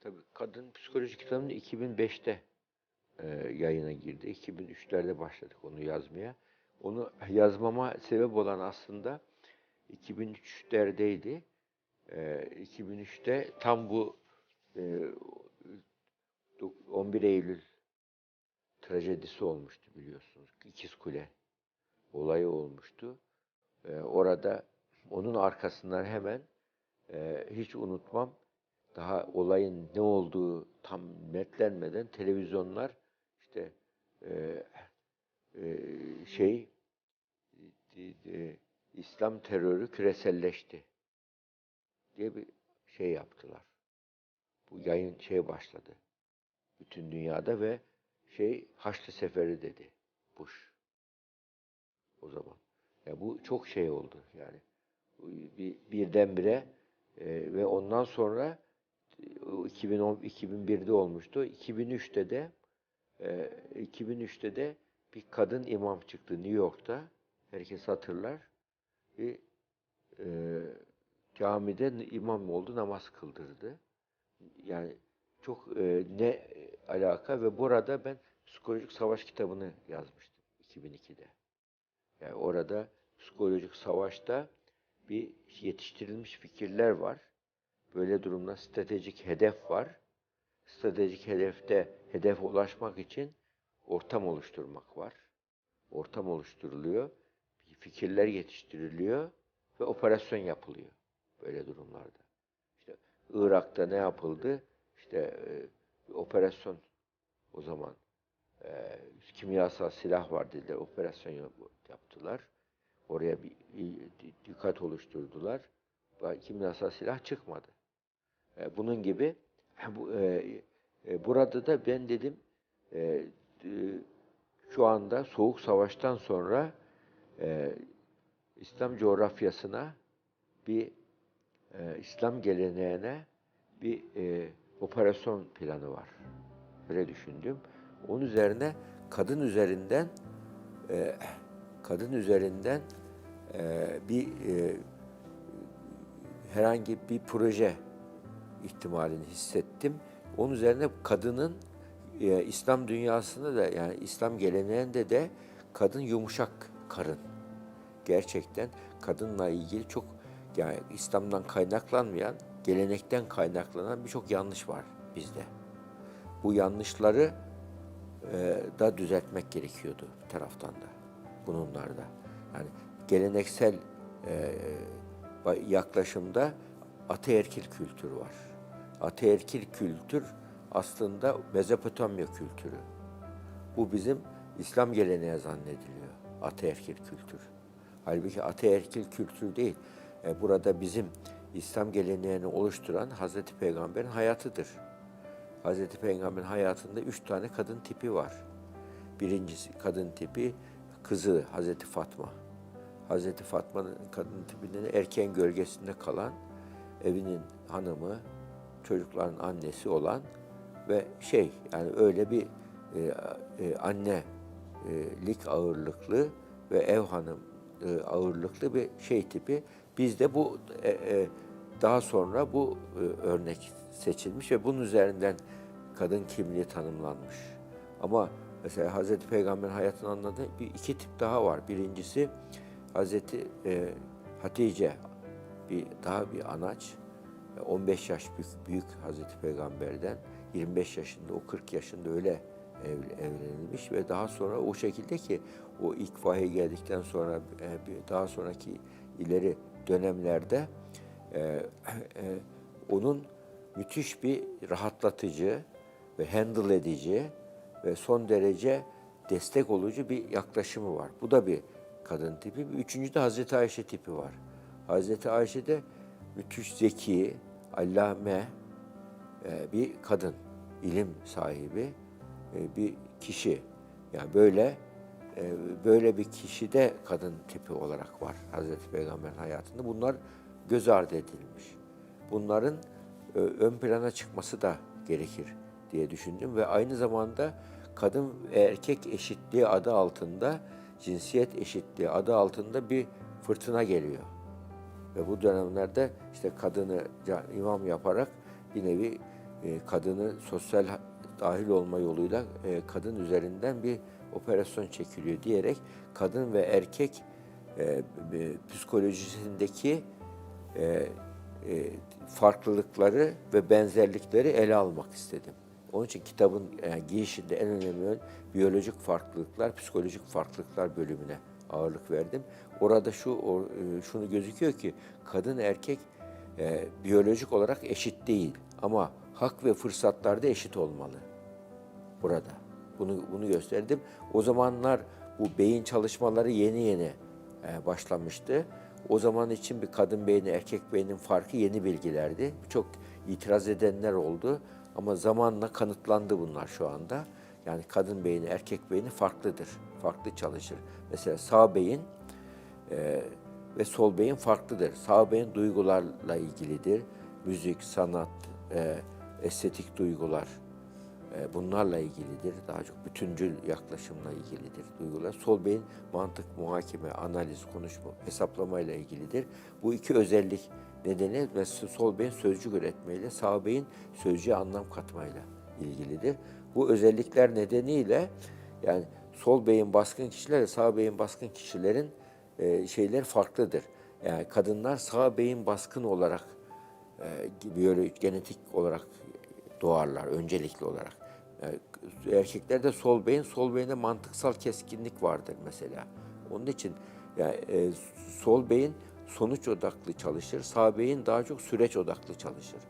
Tabii kadın psikoloji kitabını 2005'te e, yayına girdi. 2003'lerde başladık onu yazmaya. Onu yazmama sebep olan aslında 2003'lerdeydi. E, 2003'te tam bu e, 11 Eylül trajedisi olmuştu biliyorsunuz. İkiz Kule olayı olmuştu. E, orada onun arkasından hemen e, hiç unutmam daha olayın ne olduğu tam netlenmeden televizyonlar işte e, e, şey e, e, İslam terörü küreselleşti diye bir şey yaptılar. Bu yayın şey başladı. Bütün dünyada ve şey Haçlı Seferi dedi Bush. O zaman. Ya bu çok şey oldu yani. Bir, birdenbire e, ve ondan sonra 2010 2001'de olmuştu. 2003'te de e, 2003'te de bir kadın imam çıktı New York'ta. Herkes hatırlar. Bir e, camide imam oldu, namaz kıldırdı. Yani çok e, ne alaka ve burada ben psikolojik savaş kitabını yazmıştım 2002'de. Yani orada psikolojik savaşta bir yetiştirilmiş fikirler var. Böyle durumda stratejik hedef var. Stratejik hedefte hedef ulaşmak için ortam oluşturmak var. Ortam oluşturuluyor. Fikirler yetiştiriliyor ve operasyon yapılıyor böyle durumlarda. İşte Irak'ta ne yapıldı? İşte e, operasyon o zaman e, kimyasal silah var dediler. Operasyon yap- yaptılar. Oraya bir, bir dikkat oluşturdular. Kimyasal silah çıkmadı. E, bunun gibi e, e, burada da ben dedim şu anda Soğuk Savaş'tan sonra İslam coğrafyasına bir İslam geleneğine bir operasyon planı var. Öyle düşündüm. Onun üzerine kadın üzerinden kadın üzerinden bir herhangi bir proje ihtimalini hissettim. Onun üzerine kadının e, İslam dünyasında da yani İslam geleneğinde de kadın yumuşak karın. Gerçekten kadınla ilgili çok yani İslam'dan kaynaklanmayan, gelenekten kaynaklanan birçok yanlış var bizde. Bu yanlışları e, da düzeltmek gerekiyordu bir taraftan da bununlarda. Yani geleneksel e, yaklaşımda ataerkil kültür var. Ataerkil kültür aslında Mezopotamya kültürü. Bu bizim İslam geleneği zannediliyor. Ataerkil kültür. Halbuki ataerkil kültür değil. E, burada bizim İslam geleneğini oluşturan Hazreti Peygamber'in hayatıdır. Hazreti Peygamber'in hayatında üç tane kadın tipi var. Birincisi kadın tipi kızı Hazreti Fatma. Hazreti Fatma'nın kadın tipinde erken gölgesinde kalan evinin hanımı, çocukların annesi olan ve şey yani öyle bir e, e, annelik ağırlıklı ve ev hanım e, ağırlıklı bir şey tipi. Bizde bu e, e, daha sonra bu e, örnek seçilmiş ve bunun üzerinden kadın kimliği tanımlanmış. Ama mesela Hazreti Peygamber'in hayatını anladığı bir iki tip daha var. Birincisi Hazreti e, Hatice bir daha bir anaç. 15 yaş büyük, büyük Hazreti Peygamber'den 25 yaşında o 40 yaşında öyle ev, evlenilmiş ve daha sonra o şekilde ki o ilk vahiy geldikten sonra e, daha sonraki ileri dönemlerde e, e, onun müthiş bir rahatlatıcı ve handle edici ve son derece destek olucu bir yaklaşımı var. Bu da bir kadın tipi. Üçüncü de Hazreti Ayşe tipi var. Hazreti Ayşe de müthiş zeki, allame e, bir kadın, ilim sahibi e, bir kişi. Yani böyle e, böyle bir kişi de kadın tipi olarak var Hazreti Peygamber'in hayatında. Bunlar göz ardı edilmiş. Bunların ön plana çıkması da gerekir diye düşündüm ve aynı zamanda kadın ve erkek eşitliği adı altında cinsiyet eşitliği adı altında bir fırtına geliyor. Ve bu dönemlerde işte kadını imam yaparak bir nevi e, kadını sosyal dahil olma yoluyla e, kadın üzerinden bir operasyon çekiliyor diyerek kadın ve erkek e, psikolojisindeki farklılıkları ve benzerlikleri ele almak istedim. Onun için kitabın girişinde en önemli biyolojik farklılıklar, psikolojik farklılıklar bölümüne ağırlık verdim. Orada şu o, e, şunu gözüküyor ki kadın erkek e, biyolojik olarak eşit değil ama hak ve fırsatlarda eşit olmalı burada. Bunu bunu gösterdim. O zamanlar bu beyin çalışmaları yeni yeni e, başlamıştı. O zaman için bir kadın beyni erkek beynin farkı yeni bilgilerdi. Çok itiraz edenler oldu ama zamanla kanıtlandı bunlar şu anda. Yani kadın beyni erkek beyni farklıdır. Farklı çalışır. Mesela sağ beyin e, ve sol beyin farklıdır. Sağ beyin duygularla ilgilidir. Müzik, sanat, e, estetik duygular e, bunlarla ilgilidir. Daha çok bütüncül yaklaşımla ilgilidir duygular. Sol beyin mantık, muhakeme, analiz, konuşma, hesaplamayla ilgilidir. Bu iki özellik nedeni mesela sol beyin sözcük üretmeyle, sağ beyin sözcüğe anlam katmayla ilgilidir. Bu özellikler nedeniyle yani sol beyin baskın kişilerle sağ beyin baskın kişilerin e, şeyler farklıdır. Yani kadınlar sağ beyin baskın olarak e, biyolojik, genetik olarak doğarlar öncelikli olarak. Yani erkeklerde sol beyin, sol beyinde mantıksal keskinlik vardır mesela. Onun için yani e, sol beyin sonuç odaklı çalışır, sağ beyin daha çok süreç odaklı çalışır.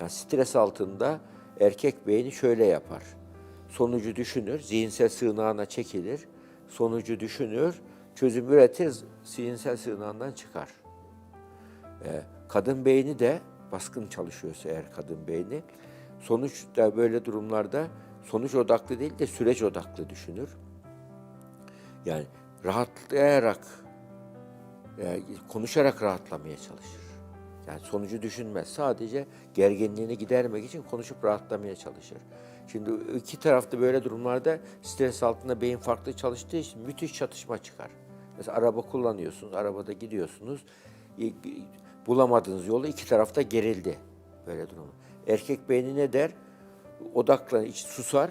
Yani stres altında erkek beyni şöyle yapar. Sonucu düşünür, zihinsel sığınağına çekilir. Sonucu düşünür, çözüm üretir, zihinsel sığınağından çıkar. Ee, kadın beyni de baskın çalışıyorsa eğer kadın beyni sonuçta böyle durumlarda sonuç odaklı değil de süreç odaklı düşünür. Yani rahatlayarak e, konuşarak rahatlamaya çalışır. Yani sonucu düşünmez. Sadece gerginliğini gidermek için konuşup rahatlamaya çalışır. Şimdi iki tarafta böyle durumlarda stres altında beyin farklı çalıştığı için müthiş çatışma çıkar. Mesela araba kullanıyorsunuz, arabada gidiyorsunuz. Bulamadığınız yolu iki tarafta gerildi. Böyle durum. Erkek beyni ne der? Odaklanır, susar,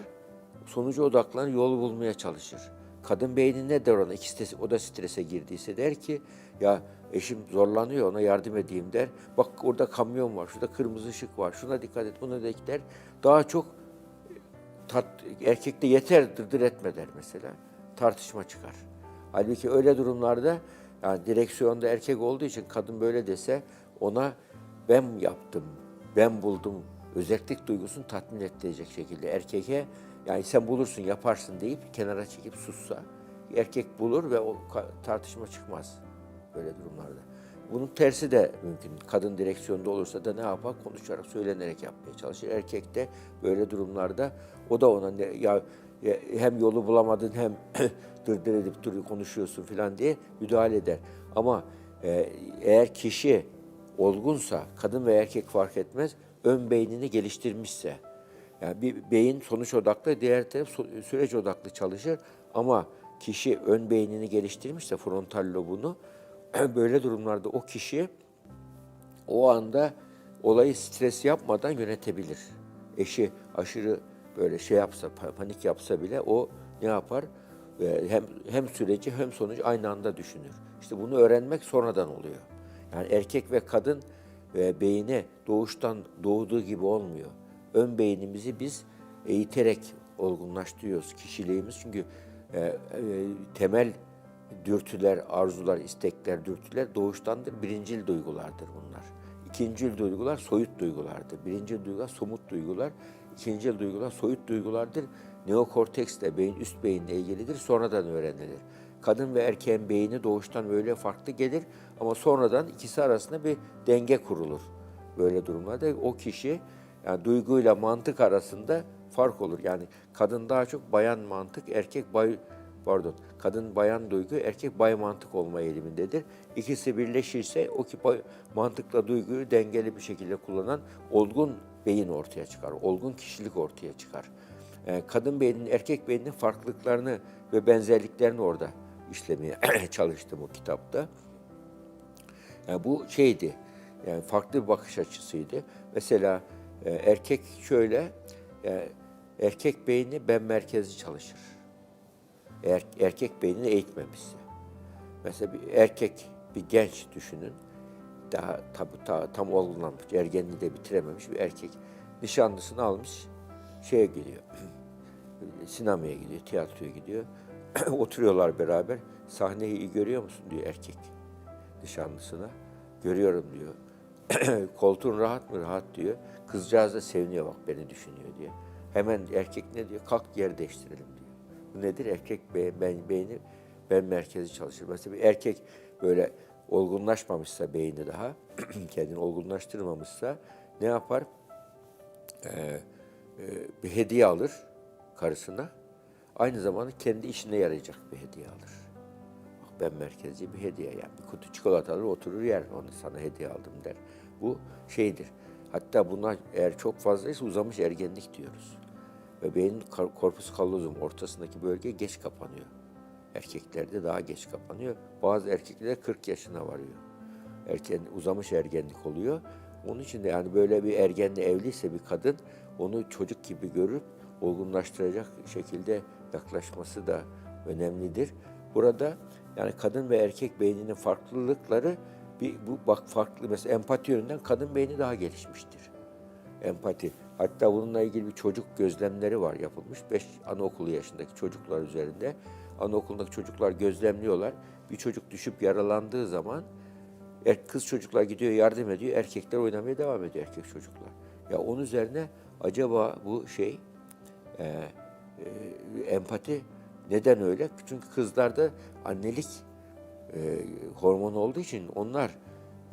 sonuca odaklanır, yol bulmaya çalışır. Kadın beyni ne der ona? İkisi de, o da strese girdiyse der ki ya eşim zorlanıyor ona yardım edeyim der. Bak orada kamyon var, şurada kırmızı ışık var, şuna dikkat et, buna da der. Daha çok tat, erkekte yeter dırdır etme der mesela. Tartışma çıkar. Halbuki öyle durumlarda yani direksiyonda erkek olduğu için kadın böyle dese ona ben yaptım, ben buldum özellik duygusunu tatmin ettirecek şekilde erkeğe yani sen bulursun yaparsın deyip kenara çekip sussa erkek bulur ve o tartışma çıkmaz böyle durumlarda. Bunun tersi de mümkün. Kadın direksiyonda olursa da ne yapar? Konuşarak, söylenerek yapmaya çalışır. Erkek de böyle durumlarda o da ona ne, ya, ya hem yolu bulamadın hem dırdır edip duruyor konuşuyorsun falan diye müdahale eder. Ama e, eğer kişi olgunsa, kadın ve erkek fark etmez, ön beynini geliştirmişse, yani bir beyin sonuç odaklı, diğer taraf süreç odaklı çalışır ama kişi ön beynini geliştirmişse frontal lobunu böyle durumlarda o kişi o anda olayı stres yapmadan yönetebilir. Eşi aşırı böyle şey yapsa, pa- panik yapsa bile o ne yapar? Hem hem süreci hem sonucu aynı anda düşünür. İşte bunu öğrenmek sonradan oluyor. Yani erkek ve kadın e, beyni doğuştan doğduğu gibi olmuyor. Ön beynimizi biz eğiterek olgunlaştırıyoruz kişiliğimiz. Çünkü e, e, temel dürtüler, arzular, istekler, dürtüler doğuştandır. Birincil duygulardır bunlar. İkincil duygular soyut duygulardır. Birincil duygular somut duygular, ikincil duygular soyut duygulardır. Neokorteks de beyin üst beyinle ilgilidir. Sonradan öğrenilir. Kadın ve erkeğin beyni doğuştan böyle farklı gelir ama sonradan ikisi arasında bir denge kurulur. Böyle durumlarda o kişi yani duyguyla mantık arasında fark olur. Yani kadın daha çok bayan mantık, erkek bay pardon, kadın bayan duygu, erkek bay mantık olma eğilimindedir. İkisi birleşirse o ki mantıkla duyguyu dengeli bir şekilde kullanan olgun beyin ortaya çıkar. Olgun kişilik ortaya çıkar. Ee, kadın beyninin erkek beyninin farklılıklarını ve benzerliklerini orada işlemeye çalıştım o kitapta. Yani bu şeydi, yani farklı bir bakış açısıydı. Mesela E, erkek şöyle, e, erkek beyni ben merkezli çalışır. Eğer erkek beynini eğitmemişse. Mesela bir erkek, bir genç düşünün. Daha tabi ta, tam olgunlanmış, ergenliği de bitirememiş bir erkek. Nişanlısını almış, şeye gidiyor. Sinemaya gidiyor, tiyatroya gidiyor. Oturuyorlar beraber. Sahneyi iyi görüyor musun diyor erkek nişanlısına. Görüyorum diyor. Koltuğun rahat mı? Rahat diyor. Kızcağız da seviniyor bak beni düşünüyor diye. Hemen erkek ne diyor? Kalk yer değiştirelim. Nedir? Erkek be, beyni ben merkezi çalışır. Mesela bir erkek böyle olgunlaşmamışsa beyni daha, kendini olgunlaştırmamışsa ne yapar? Ee, e, bir hediye alır karısına. Aynı zamanda kendi işine yarayacak bir hediye alır. Bak ben merkezci bir hediye yani bir kutu çikolata alır oturur yer onu sana hediye aldım der. Bu şeydir. Hatta buna eğer çok fazlaysa uzamış ergenlik diyoruz. Ve beynin korpus callosum ortasındaki bölge geç kapanıyor. Erkeklerde daha geç kapanıyor. Bazı erkeklerde 40 yaşına varıyor. Erken uzamış ergenlik oluyor. Onun için de yani böyle bir ergenle evliyse bir kadın onu çocuk gibi görüp olgunlaştıracak şekilde yaklaşması da önemlidir. Burada yani kadın ve erkek beyninin farklılıkları bir bu bak farklı mesela empati yönünden kadın beyni daha gelişmiştir. Empati. Hatta bununla ilgili bir çocuk gözlemleri var yapılmış. 5 anaokulu yaşındaki çocuklar üzerinde. Anaokulundaki çocuklar gözlemliyorlar. Bir çocuk düşüp yaralandığı zaman er, kız çocuklar gidiyor yardım ediyor. Erkekler oynamaya devam ediyor erkek çocuklar. Ya onun üzerine acaba bu şey e, e, empati neden öyle? Çünkü kızlarda annelik e, hormonu olduğu için onlar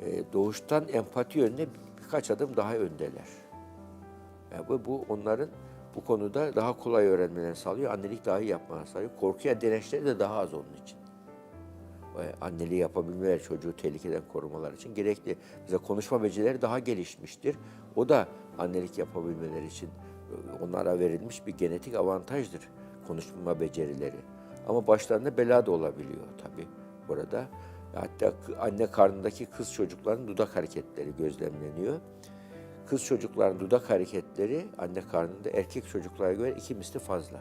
e, doğuştan empati yönüne birkaç adım daha öndeler. Yani bu, onların bu konuda daha kolay öğrenmelerini sağlıyor. Annelik daha iyi yapmalarını sağlıyor. Korkuya dirençleri de daha az onun için. E, Anneliği yapabilmeleri, çocuğu tehlikeden korumalar için gerekli. Bize konuşma becerileri daha gelişmiştir. O da annelik yapabilmeleri için e, onlara verilmiş bir genetik avantajdır konuşma becerileri. Ama başlarında bela da olabiliyor tabii burada. Hatta anne karnındaki kız çocukların dudak hareketleri gözlemleniyor. Kız çocukların dudak hareketleri anne karnında erkek çocuklara göre iki misli fazla.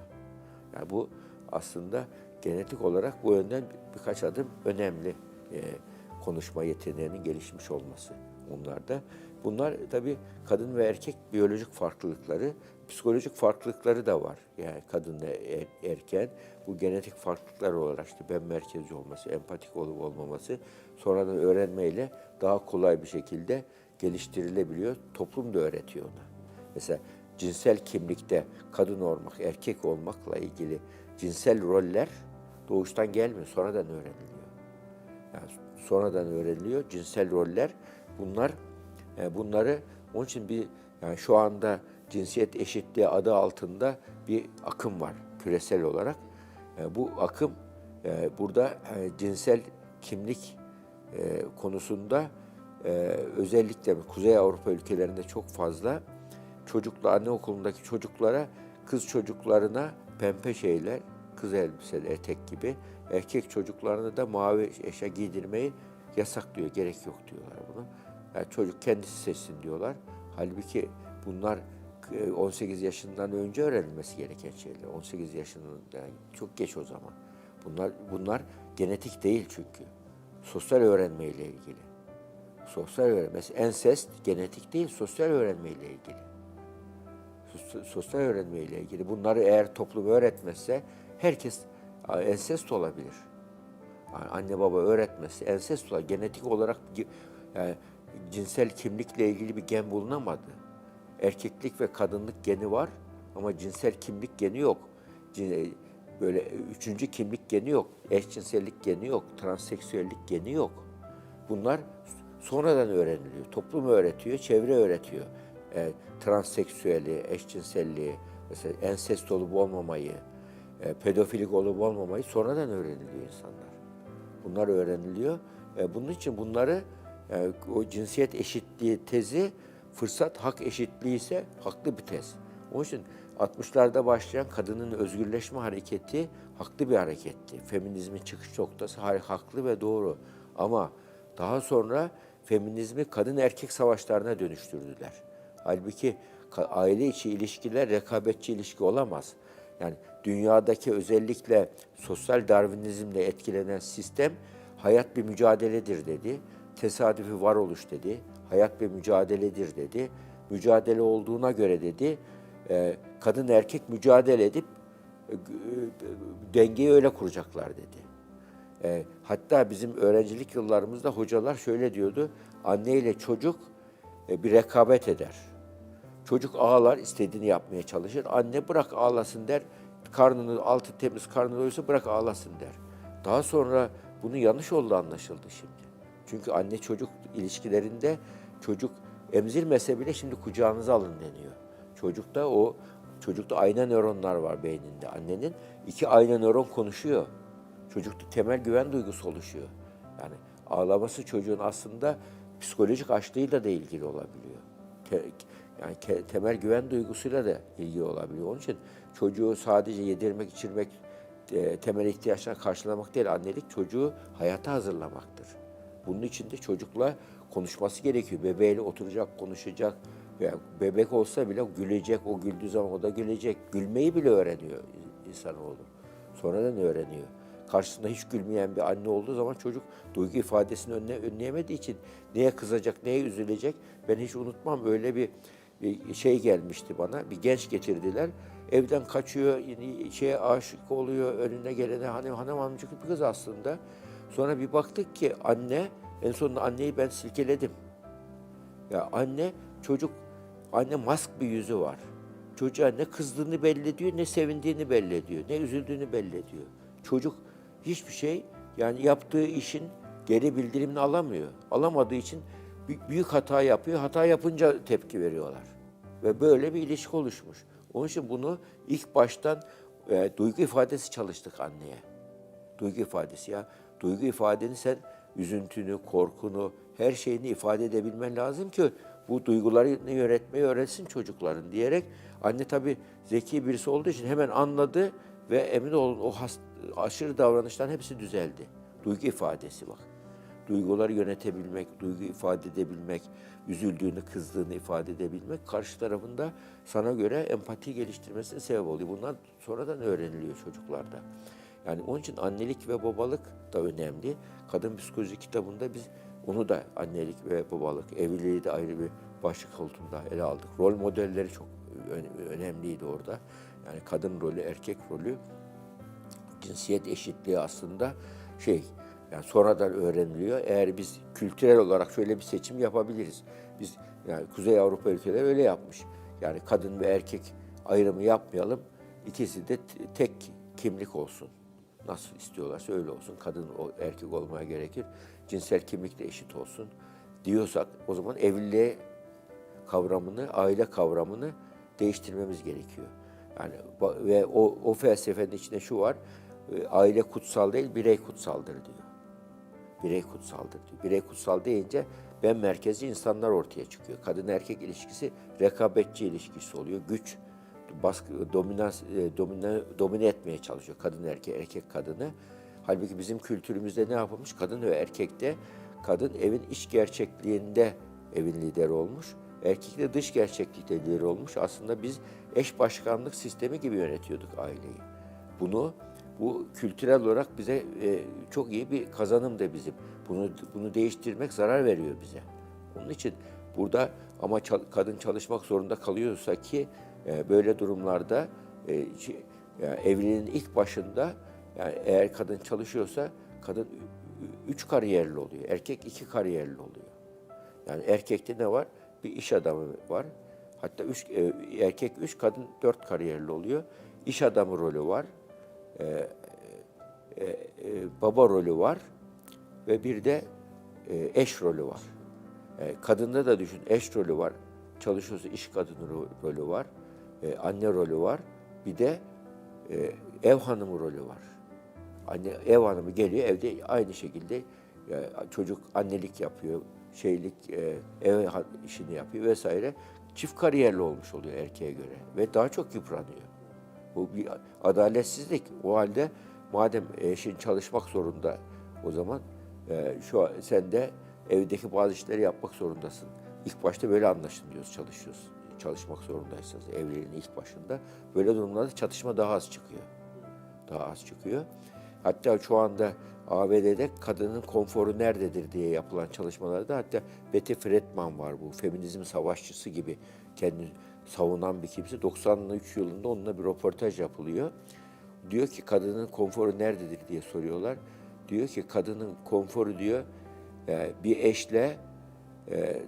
Yani bu aslında genetik olarak bu yönden bir- birkaç adım önemli e, konuşma yeteneğinin gelişmiş olması onlarda. Bunlar tabii kadın ve erkek biyolojik farklılıkları, psikolojik farklılıkları da var. Yani kadın ve er- erken bu genetik farklılıklar olarak işte ben merkezci olması, empatik olup olmaması sonradan öğrenmeyle daha kolay bir şekilde geliştirilebiliyor. Toplum da öğretiyor ona. Mesela cinsel kimlikte kadın olmak, erkek olmakla ilgili cinsel roller doğuştan gelmiyor, sonradan öğreniliyor. Yani sonradan öğreniliyor cinsel roller. Bunlar e, bunları onun için bir yani şu anda cinsiyet eşitliği adı altında bir akım var küresel olarak. E, bu akım e, burada e, cinsel kimlik e, konusunda e, özellikle Kuzey Avrupa ülkelerinde çok fazla çocukla anaokulundaki çocuklara kız çocuklarına pembe şeyler, kız elbiseler, etek gibi erkek çocuklarına da mavi eşya giydirmeyi yasaklıyor, gerek yok diyorlar bunu. Yani çocuk kendisi seçsin diyorlar. Halbuki bunlar e, 18 yaşından önce öğrenilmesi gereken şeyler. 18 yaşından yani çok geç o zaman. Bunlar bunlar genetik değil çünkü. Sosyal öğrenmeyle ilgili. Sosyal öğrenme. Mesela ensest genetik değil, sosyal öğrenmeyle ilgili. Sos- Sosyal öğrenmeyle ilgili. Bunları eğer toplum öğretmezse herkes ensest olabilir. Yani anne baba öğretmezse ensest olabilir. Genetik olarak yani cinsel kimlikle ilgili bir gen bulunamadı. Erkeklik ve kadınlık geni var ama cinsel kimlik geni yok. Cin- Böyle üçüncü kimlik geni yok. Eşcinsellik geni yok. Transseksüellik geni yok. Bunlar sonradan öğreniliyor. Toplum öğretiyor, çevre öğretiyor. E, transseksüeli, eşcinselliği, mesela ensest olup olmamayı, e, pedofilik olup olmamayı sonradan öğreniliyor insanlar. Bunlar öğreniliyor. E, bunun için bunları e, o cinsiyet eşitliği tezi fırsat hak eşitliği ise haklı bir tez. Onun için 60'larda başlayan kadının özgürleşme hareketi haklı bir hareketti. Feminizmin çıkış noktası ha- haklı ve doğru. Ama daha sonra feminizmi kadın erkek savaşlarına dönüştürdüler. Halbuki aile içi ilişkiler rekabetçi ilişki olamaz. Yani dünyadaki özellikle sosyal darwinizmle etkilenen sistem hayat bir mücadeledir dedi. Tesadüfi varoluş dedi. Hayat bir mücadeledir dedi. Mücadele olduğuna göre dedi e, kadın erkek mücadele edip e, dengeyi öyle kuracaklar dedi. E, hatta bizim öğrencilik yıllarımızda hocalar şöyle diyordu. Anne ile çocuk e, bir rekabet eder. Çocuk ağlar, istediğini yapmaya çalışır. Anne bırak ağlasın der. Karnını, altı temiz karnı doyursa bırak ağlasın der. Daha sonra bunun yanlış olduğu anlaşıldı şimdi. Çünkü anne çocuk ilişkilerinde çocuk emzirmese bile şimdi kucağınıza alın deniyor. Çocukta o çocukta ayna nöronlar var beyninde. Annenin iki ayna nöron konuşuyor. Çocukta temel güven duygusu oluşuyor. Yani ağlaması çocuğun aslında psikolojik açlığıyla da ilgili olabiliyor. Te- yani ke- temel güven duygusuyla da ilgili olabiliyor. Onun için çocuğu sadece yedirmek, içirmek, e, temel ihtiyaçlarını karşılamak değil, annelik çocuğu hayata hazırlamaktır. Bunun için de çocukla konuşması gerekiyor. Bebeğiyle oturacak, konuşacak. Veya bebek olsa bile gülecek, o güldüğü zaman o da gülecek. Gülmeyi bile öğreniyor insanoğlu. Sonradan öğreniyor. Karşısında hiç gülmeyen bir anne olduğu zaman çocuk duygu ifadesini önle, önleyemediği için neye kızacak, neye üzülecek ben hiç unutmam. Öyle bir, şey gelmişti bana. Bir genç getirdiler. Evden kaçıyor, şeye aşık oluyor, önüne gelene hanım hanım amcık bir kız aslında. Sonra bir baktık ki anne, en sonunda anneyi ben silkeledim. Ya anne, çocuk, anne mask bir yüzü var. Çocuğa ne kızdığını belli ediyor, ne sevindiğini belli ediyor, ne üzüldüğünü belli ediyor. Çocuk hiçbir şey, yani yaptığı işin geri bildirimini alamıyor. Alamadığı için büyük, hata yapıyor, hata yapınca tepki veriyorlar. Ve böyle bir ilişki oluşmuş. Onun için bunu ilk baştan e, duygu ifadesi çalıştık anneye duygu ifadesi ya. Duygu ifadeni sen üzüntünü, korkunu, her şeyini ifade edebilmen lazım ki bu duygularını yönetmeyi öğretsin çocukların diyerek anne tabii zeki birisi olduğu için hemen anladı ve emin olun o has- aşırı davranışların hepsi düzeldi. Duygu ifadesi bak. Duyguları yönetebilmek, duygu ifade edebilmek, üzüldüğünü, kızdığını ifade edebilmek karşı tarafında sana göre empati geliştirmesine sebep oluyor. Bunlar sonradan öğreniliyor çocuklarda. Yani onun için annelik ve babalık da önemli. Kadın psikoloji kitabında biz onu da annelik ve babalık, evliliği de ayrı bir başlık altında ele aldık. Rol modelleri çok önemliydi orada. Yani kadın rolü, erkek rolü, cinsiyet eşitliği aslında şey, yani sonradan öğreniliyor. Eğer biz kültürel olarak şöyle bir seçim yapabiliriz. Biz yani Kuzey Avrupa ülkeleri öyle yapmış. Yani kadın ve erkek ayrımı yapmayalım. İkisi de tek kimlik olsun. Nasıl istiyorlarsa öyle olsun. Kadın erkek olmaya gerekir. Cinsel kimlik de eşit olsun diyorsak o zaman evliliğe kavramını, aile kavramını değiştirmemiz gerekiyor. Yani ve o, o felsefenin içinde şu var, e, aile kutsal değil, birey kutsaldır diyor. Birey kutsaldır diyor. Birey kutsal deyince ben merkezci insanlar ortaya çıkıyor. Kadın erkek ilişkisi rekabetçi ilişkisi oluyor. Güç baskı dominans e, domine, domine etmeye çalışıyor kadın erkek erkek kadını. Halbuki bizim kültürümüzde ne yapılmış? Kadın ve erkekte kadın evin iç gerçekliğinde evin lideri olmuş. Erkek de dış gerçeklikte lideri olmuş. Aslında biz eş başkanlık sistemi gibi yönetiyorduk aileyi. Bunu bu kültürel olarak bize e, çok iyi bir kazanım da bizim. Bunu bunu değiştirmek zarar veriyor bize. Onun için burada ama çal- kadın çalışmak zorunda kalıyorsa ki e, böyle durumlarda e, yani evliliğin ilk başında yani eğer kadın çalışıyorsa kadın üç kariyerli oluyor. Erkek iki kariyerli oluyor. Yani erkekte ne var? Bir iş adamı var. Hatta üç, e, erkek üç, kadın dört kariyerli oluyor. İş adamı rolü var. E, e, e, baba rolü var. Ve bir de e, eş rolü var. E, kadında da düşün eş rolü var. Çalışıyorsa iş kadını ro- rolü var. E, anne rolü var. Bir de e, ev hanımı rolü var. Anne ev hanımı geliyor evde aynı şekilde e, çocuk annelik yapıyor, şeylik e, ev işini yapıyor vesaire. Çift kariyerli olmuş oluyor erkeğe göre ve daha çok yıpranıyor. Bu bir adaletsizlik. O halde madem eşin çalışmak zorunda o zaman e, şu sen de evdeki bazı işleri yapmak zorundasın. İlk başta böyle anlaşın diyoruz, çalışıyoruz. Çalışmak zorundaysanız evliliğin ilk başında. Böyle durumlarda çatışma daha az çıkıyor. Daha az çıkıyor. Hatta şu anda ABD'de kadının konforu nerededir diye yapılan çalışmalarda hatta Betty Friedan var bu feminizm savaşçısı gibi kendini savunan bir kimse. 93 yılında onunla bir röportaj yapılıyor. Diyor ki kadının konforu nerededir diye soruyorlar. Diyor ki kadının konforu diyor e, bir eşle e,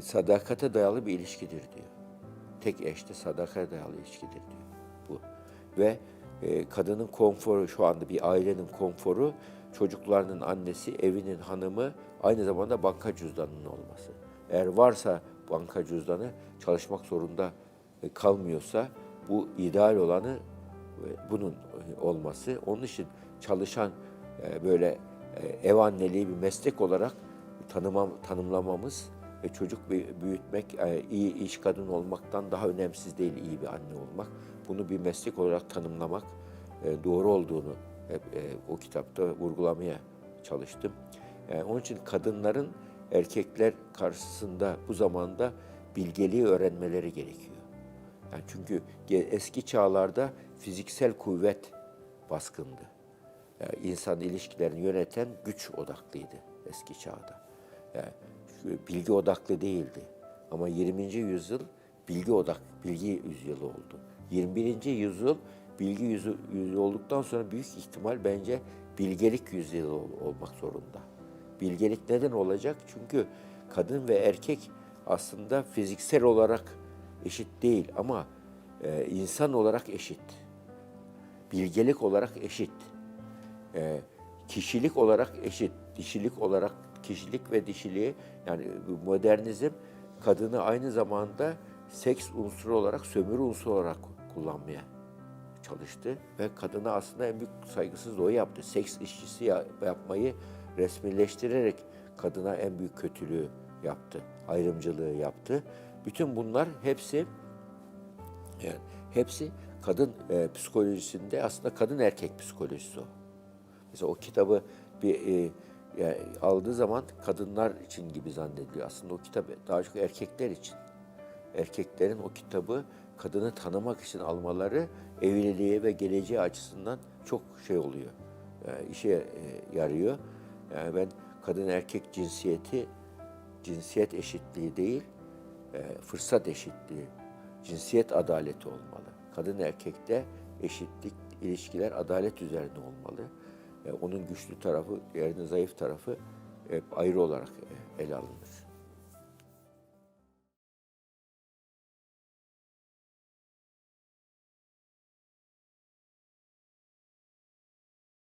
sadakate dayalı bir ilişkidir diyor. Tek eşte sadakate dayalı ilişkidir diyor bu. Ve e, kadının konforu şu anda bir ailenin konforu çocuklarının annesi, evinin hanımı, aynı zamanda banka cüzdanının olması. Eğer varsa banka cüzdanı çalışmak zorunda e, kalmıyorsa bu ideal olanı e, bunun e, olması. Onun için çalışan böyle ev anneliği bir meslek olarak tanımam, tanımlamamız ve çocuk büyü- büyütmek iyi iş kadın olmaktan daha önemsiz değil iyi bir anne olmak. Bunu bir meslek olarak tanımlamak doğru olduğunu hep e, o kitapta vurgulamaya çalıştım. Yani onun için kadınların erkekler karşısında bu zamanda bilgeliği öğrenmeleri gerekiyor. Yani çünkü eski çağlarda fiziksel kuvvet baskındı. Yani insan ilişkilerini yöneten güç odaklıydı eski çağda. Yani şu bilgi odaklı değildi. Ama 20. yüzyıl bilgi odak, bilgi yüzyılı oldu. 21. yüzyıl bilgi yüzü, yüzyılı olduktan sonra büyük ihtimal bence bilgelik yüzyılı ol- olmak zorunda. Bilgelik neden olacak? Çünkü kadın ve erkek aslında fiziksel olarak eşit değil ama e, insan olarak eşit. Bilgelik olarak eşit. E, kişilik olarak eşit. Dişilik olarak kişilik ve dişiliği yani modernizm kadını aynı zamanda seks unsuru olarak, sömürü unsuru olarak kullanmaya çalıştı ve kadına aslında en büyük saygısızlığı yaptı. Seks işçisi ya- yapmayı resmileştirerek kadına en büyük kötülüğü yaptı, ayrımcılığı yaptı. Bütün bunlar hepsi yani hepsi kadın e, psikolojisinde aslında kadın erkek psikolojisi o. Mesela o kitabı bir e, yani aldığı zaman kadınlar için gibi zannediliyor. Aslında o kitap daha çok erkekler için. Erkeklerin o kitabı kadını tanımak için almaları evliliğe ve geleceği açısından çok şey oluyor. Yani işe e, yarıyor. Yani ben kadın erkek cinsiyeti cinsiyet eşitliği değil, e, fırsat eşitliği, cinsiyet adaleti olmalı. Kadın erkekte eşitlik, ilişkiler adalet üzerine olmalı. E, onun güçlü tarafı, diğerinin zayıf tarafı hep ayrı olarak ele alınır.